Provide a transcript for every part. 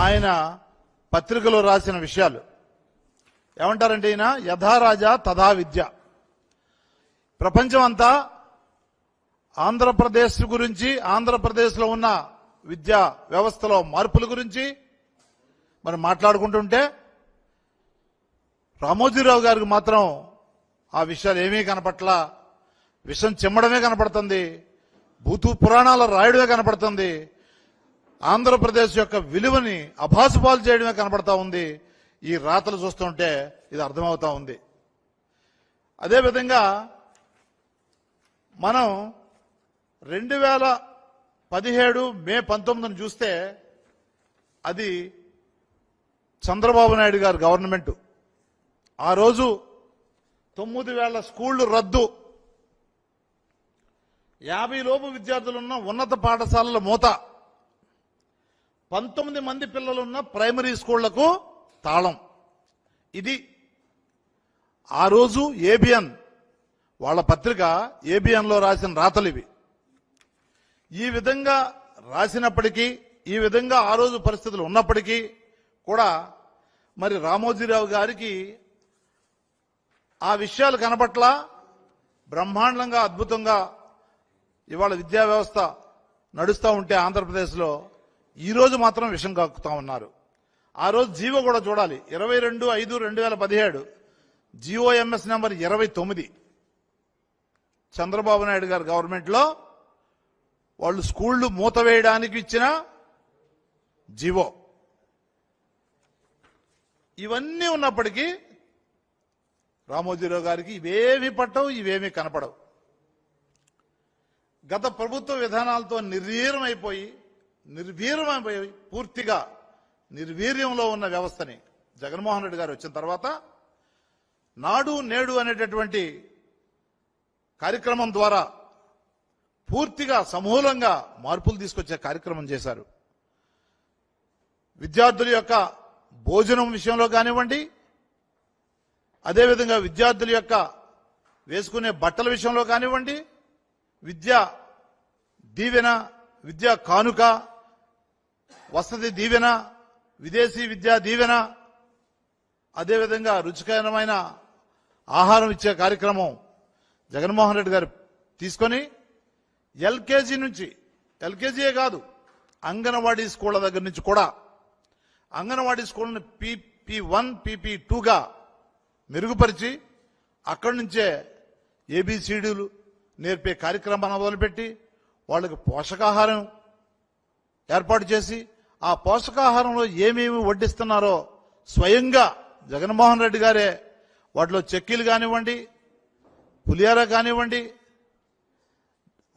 ఆయన పత్రికలో రాసిన విషయాలు. ఏమంటారంటే ఈయన? యథారాజా తథా విద్య. ప్రపంచం అంతా ఆంధ్రప్రదేశ్ గురించి ఆంధ్రప్రదేశ్లో ఉన్న విద్యా వ్యవస్థలో మార్పుల గురించి మరి మాట్లాడుకుంటుంటే రామోజీరావు గారికి మాత్రం ఆ విషయాలు ఏమీ కనపట్ల. విషం చిమ్మడమే కనపడుతుంది. భూతూ పురాణాలు రాయడమే కనపడుతుంది. ఆంధ్రప్రదేశ్ యొక్క విలువని అభాసుపాలు చేయడమే కనబడతా ఉంది. ఈ రాతలు చూస్తుంటే ఇది అర్థమవుతా ఉంది. అదేవిధంగా మనం రెండు వేల పదిహేడు మే పంతొమ్మిదిని చూస్తే అది చంద్రబాబు నాయుడు గారి గవర్నమెంట్. ఆ రోజు తొమ్మిది వేల స్కూళ్ళు రద్దు. యాభై లోపు విద్యార్థులున్న ఉన్నత పాఠశాలల మూత. పంతొమ్మిది మంది పిల్లలున్న ప్రైమరీ స్కూళ్ళకు తాళం. ఇది ఆ రోజు ఏబిఎన్ వాళ్ళ పత్రిక ఏబిఎన్లో రాసిన రాతలు ఇవి. ఈ విధంగా రాసినప్పటికీ ఈ విధంగా ఆ రోజు పరిస్థితులు ఉన్నప్పటికీ కూడా మరి రామోజీరావు గారికి ఆ విషయాలు కనపట్ల బ్రహ్మాండంగా అద్భుతంగా ఇవాళ విద్యా వ్యవస్థ నడుస్తూ ఉంటే ఆంధ్రప్రదేశ్లో ఈరోజు మాత్రం విషం కాకుతా ఉన్నారు. ఆ రోజు జీవో కూడా చూడాలి. ఇరవై రెండు ఐదు రెండు వేల పదిహేడు. జిఓఎంఎస్ నెంబర్ ఇరవై తొమ్మిది. చంద్రబాబు నాయుడు గారు గవర్నమెంట్లో వాళ్ళు స్కూళ్ళు మూతవేయడానికి ఇచ్చిన జీవో. ఇవన్నీ ఉన్నప్పటికీ రామోజీరావు గారికి ఇవేమి పట్టవు ఇవేమి కనపడవు. గత ప్రభుత్వ విధానాలతో నిర్వీర్యమైపోయి నిర్వీర్యమైపోయి పూర్తిగా నిర్వీర్యంలో ఉన్న వ్యవస్థని జగన్మోహన్ రెడ్డి గారు వచ్చిన తర్వాత నాడు నేడు అనేటటువంటి కార్యక్రమం ద్వారా పూర్తిగా సమూలంగా మార్పులు తీసుకొచ్చే కార్యక్రమం చేశారు. విద్యార్థుల యొక్క భోజనం విషయంలో కానివ్వండి అదేవిధంగా విద్యార్థుల యొక్క వేసుకునే బట్టల విషయంలో కానివ్వండి విద్య దీవెన విద్యా కానుక వసతి దీవెన విదేశీ విద్యా దీవెన అదేవిధంగా రుచికరమైన ఆహారం ఇచ్చే కార్యక్రమం జగన్మోహన్ రెడ్డి గారు తీసుకొని ఎల్కేజీ నుంచి ఎల్కేజీయే కాదు అంగన్వాడీ స్కూళ్ళ దగ్గర నుంచి కూడా అంగన్వాడీ స్కూల్ని పీపీ వన్ పీపీ టూగా మెరుగుపరిచి అక్కడి నుంచే ఏబిసిడీలు నేర్పే కార్యక్రమాన్ని మొదలుపెట్టి వాళ్ళకి పోషకాహారం ఏర్పాటు చేసి ఆ పోషకాహారంలో ఏమేమి వడ్డిస్తున్నారో స్వయంగా జగన్మోహన్ రెడ్డి గారే వాటిలో చెక్కీలు కానివ్వండి పులియార కానివ్వండి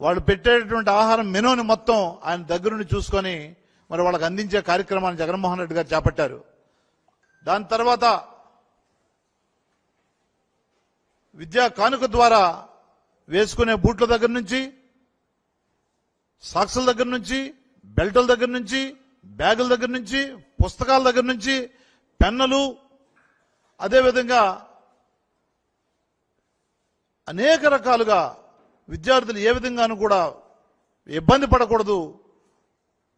వాళ్ళు పెట్టేటటువంటి ఆహారం మెనూని మొత్తం ఆయన దగ్గరుండి చూసుకొని మరి వాళ్ళకి అందించే కార్యక్రమాన్ని జగన్మోహన్ రెడ్డి గారు చేపట్టారు. దాని తర్వాత విద్యా కానుక ద్వారా వేసుకునే బూట్ల దగ్గర నుంచి సాక్సుల దగ్గర నుంచి బెల్టుల దగ్గర నుంచి బ్యాగుల దగ్గర నుంచి పుస్తకాల దగ్గర నుంచి పెన్నులు అదేవిధంగా అనేక రకాలుగా విద్యార్థులు ఏ విధంగానూ కూడా ఇబ్బంది పడకూడదు.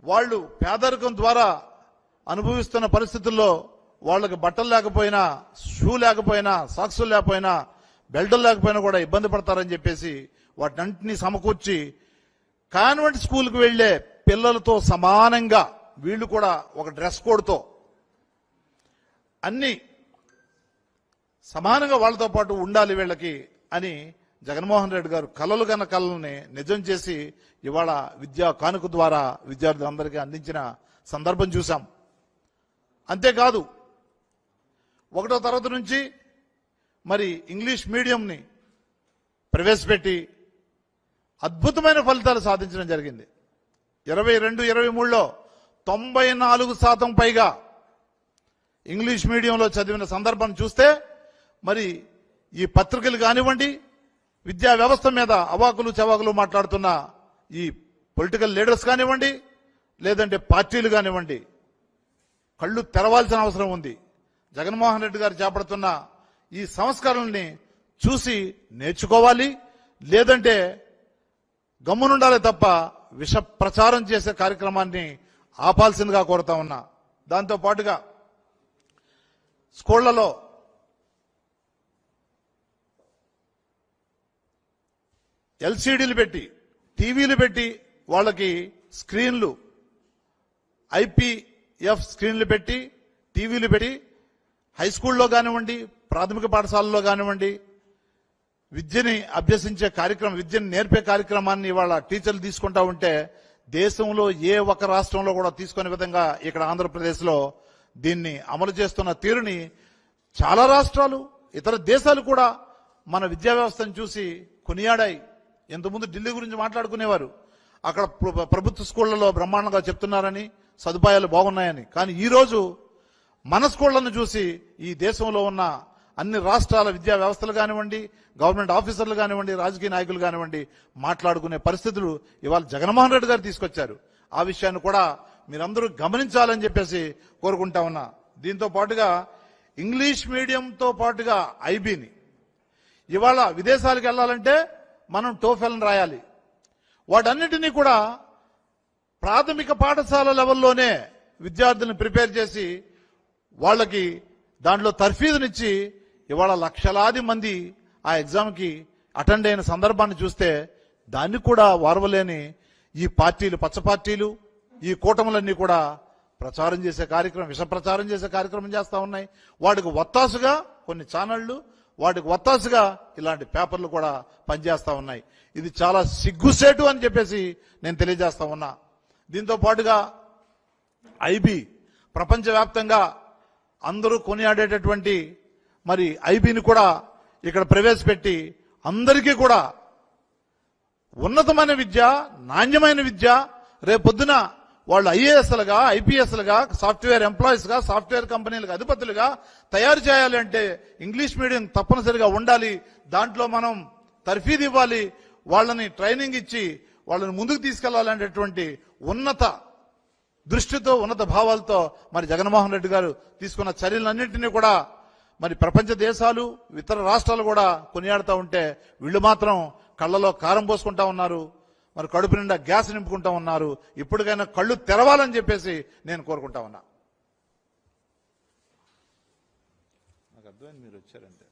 వాళ్ళు పేదరికం ద్వారా అనుభవిస్తున్న పరిస్థితుల్లో వాళ్ళకి బట్టలు లేకపోయినా షూ లేకపోయినా సాక్సులు లేకపోయినా బెల్టులు లేకపోయినా కూడా ఇబ్బంది పడతారని చెప్పేసి వాటినంటినీ సమకూర్చి కాన్వెంట్ స్కూల్కి వెళ్ళే పిల్లలతో సమానంగా వీళ్ళు కూడా ఒక డ్రెస్ కోడ్తో అన్ని సమానంగా వాళ్ళతో పాటు ఉండాలి వీళ్ళకి అని జగన్మోహన్ రెడ్డి గారు కలలు కన్న కళల్ని నిజం చేసి ఇవాళ విద్యా కానుక ద్వారా విద్యార్థులందరికీ అందించిన సందర్భం చూశాం. అంతేకాదు ఒకటో తరగతి నుంచి మరి ఇంగ్లీష్ మీడియంని ప్రవేశపెట్టి అద్భుతమైన ఫలితాలు సాధించడం జరిగింది. ఇరవై రెండు ఇరవై మూడులో తొంభై నాలుగు శాతం పైగా ఇంగ్లీష్ మీడియంలో చదివిన సందర్భం చూస్తే మరి ఈ పత్రికలు కానివ్వండి విద్యా వ్యవస్థ మీద అవాకులు చవాకులు మాట్లాడుతున్న ఈ పొలిటికల్ లీడర్స్ కానివ్వండి లేదంటే పార్టీలు కానివ్వండి కళ్ళు తెరవాల్సిన అవసరం ఉంది. జగన్మోహన్ రెడ్డి గారు చేపడుతున్న ఈ సంస్కరణల్ని చూసి నేర్చుకోవాలి లేదంటే గమ్మునుండాలి తప్ప విష ప్రచారం చేసే కార్యక్రమాన్ని ఆపాల్సిందిగా కోరుతా ఉన్నా. దాంతో పాటుగా స్కూళ్ళలో ఎల్సీడీలు పెట్టి టీవీలు పెట్టి వాళ్ళకి స్క్రీన్లు ఐపీఎఫ్ స్క్రీన్లు పెట్టి టీవీలు పెట్టి హై స్కూల్లో కానివ్వండి ప్రాథమిక పాఠశాలలో కానివ్వండి విద్యని అభ్యసించే కార్యక్రమం విద్యను నేర్పే కార్యక్రమాన్ని ఇవాళ టీచర్లు తీసుకుంటా ఉంటే దేశంలో ఏ ఒక్క రాష్ట్రంలో కూడా తీసుకునే విధంగా ఇక్కడ ఆంధ్రప్రదేశ్లో దీన్ని అమలు చేస్తున్న తీరుని చాలా రాష్ట్రాలు ఇతర దేశాలు కూడా మన విద్యా వ్యవస్థను చూసి కొనియాడాయి. ఇంతకుముందు ఢిల్లీ గురించి మాట్లాడుకునేవారు. అక్కడ ప్రభుత్వ స్కూళ్ళలో బ్రహ్మాండంగా చెప్తున్నారని సదుపాయాలు బాగున్నాయని. కానీ ఈరోజు మన స్కూళ్ళను చూసి ఈ దేశంలో ఉన్న అన్ని రాష్ట్రాల విద్యా వ్యవస్థలు కానివ్వండి గవర్నమెంట్ ఆఫీసర్లు కానివ్వండి రాజకీయ నాయకులు కానివ్వండి మాట్లాడుకునే పరిస్థితులు ఇవాళ జగన్మోహన్ రెడ్డి గారు తీసుకొచ్చారు. ఆ విషయాన్ని కూడా మీరందరూ గమనించాలని చెప్పేసి కోరుకుంటా ఉన్నా. దీంతో పాటుగా ఇంగ్లీష్ మీడియంతో పాటుగా ఐబీని. ఇవాళ విదేశాలకు వెళ్ళాలంటే మనం టోఫెల్ని రాయాలి. వాటన్నిటినీ కూడా ప్రాథమిక పాఠశాల లెవెల్లోనే విద్యార్థులను ప్రిపేర్ చేసి వాళ్ళకి దాంట్లో తర్ఫీదునిచ్చి ఇవాళ లక్షలాది మంది ఆ ఎగ్జామ్కి అటెండ్ అయిన సందర్భాన్ని చూస్తే దాన్ని కూడా వారవలేని ఈ పార్టీలు పచ్చ పార్టీలు ఈ కూటములన్నీ కూడా ప్రచారం చేసే కార్యక్రమం విష ప్రచారం చేసే కార్యక్రమం చేస్తూ ఉన్నాయి. వాటికి ఒత్తాసుగా కొన్ని ఛానళ్ళు వాటికి ఒత్తాసుగా ఇలాంటి పేపర్లు కూడా పనిచేస్తూ ఉన్నాయి. ఇది చాలా సిగ్గుసేటు అని చెప్పేసి నేను తెలియజేస్తా ఉన్నా. దీంతో పాటుగా ఐబీ ప్రపంచవ్యాప్తంగా అందరూ కొనియాడేటటువంటి మరి ఐబీని కూడా ఇక్కడ ప్రవేశపెట్టి అందరికీ కూడా ఉన్నతమైన విద్య నాణ్యమైన విద్య రేపొద్దున వాళ్ళు ఐఏఎస్లుగా ఐపీఎస్లుగా సాఫ్ట్వేర్ ఎంప్లాయీస్గా సాఫ్ట్వేర్ కంపెనీలకు అధిపతులుగా తయారు చేయాలి అంటే ఇంగ్లీష్ మీడియం తప్పనిసరిగా ఉండాలి. దాంట్లో మనం తర్ఫీదు ఇవ్వాలి. వాళ్ళని ట్రైనింగ్ ఇచ్చి వాళ్ళని ముందుకు తీసుకెళ్ళాలనేటువంటి ఉన్నత దృష్టితో ఉన్నత భావాలతో మరి జగన్మోహన్ రెడ్డి గారు తీసుకున్న చర్యలన్నింటినీ కూడా మరి ప్రపంచ దేశాలు ఇతర రాష్ట్రాలు కూడా కొనియాడుతూ ఉంటే వీళ్ళు మాత్రం కళ్ళలో కారం పోసుకుంటా ఉన్నారు మరి కడుపు నిండా గ్యాస్ నింపుకుంటా ఉన్నారు ఇప్పటికైనా కళ్ళు తెరవాలని చెప్పేసి నేను కోరుకుంటా ఉన్నా. నాకు అర్థమైంది మీరు వచ్చారంటే.